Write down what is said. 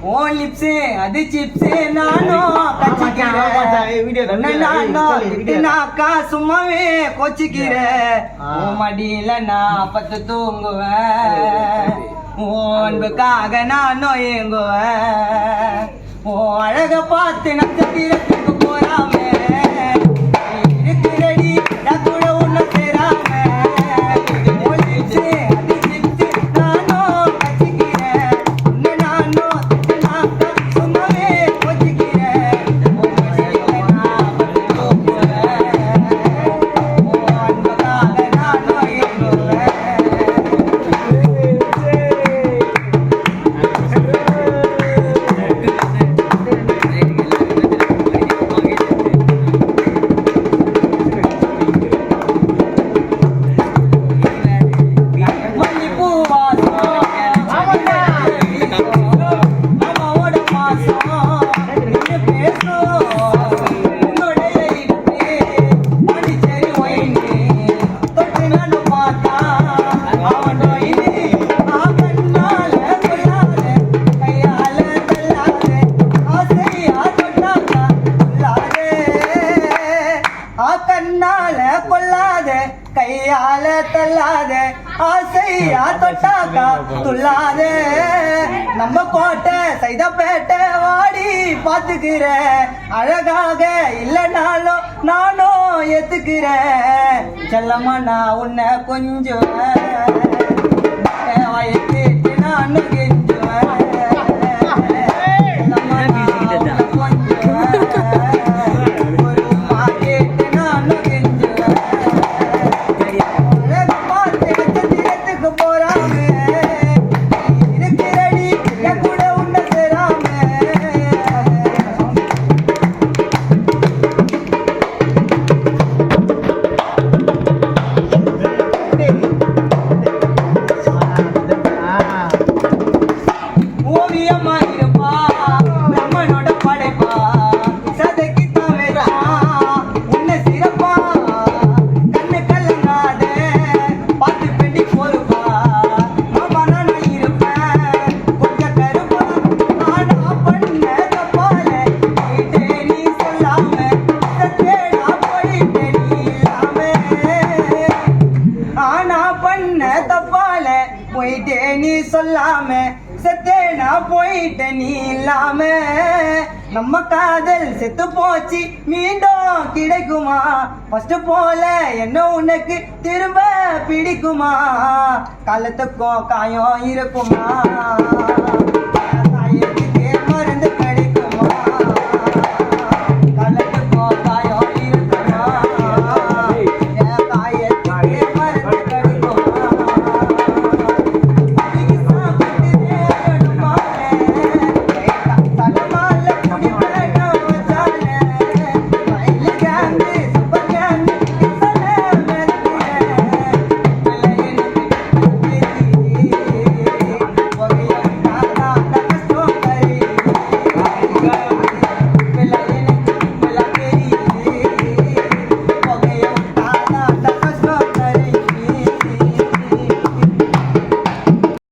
ஓ lips. அது chips. தான். நாக்கா சும்மாவே கொச்சிக்கிற. உன் மடியில நான் பத்து தூங்குவேன். உன் அன்புக்காக நானும் ஏங்குவேன். அழக பார்த்து நட்சத்திரத்துக்கு கையால தள்ளாத ஆசையா தொட்டாக்கா துள்ளாத நம்ம கோட்டை சைதப்பேட்டை வாடி பாத்துக்கிறேன் அழகாக இல்லைனாலும் நானும் ஏத்துக்கிறேன் செல்லம்மா நான் உன்னை கொஞ்சம் வயக்கு நானும் கெஞ்சுவேன் பண்ண தப்பால? போயிட்டே நீ சொல்லாம செத்தேனா போயிட்ட நீ இல்லாம. நம்ம காதல் செத்து போச்சு மீண்டும் கிடைக்குமா? ஃபர்ஸ்ட் போல என்ன உனக்கு திரும்ப பிடிக்குமா? காலத்துக்கும் காயம் இருக்குமா?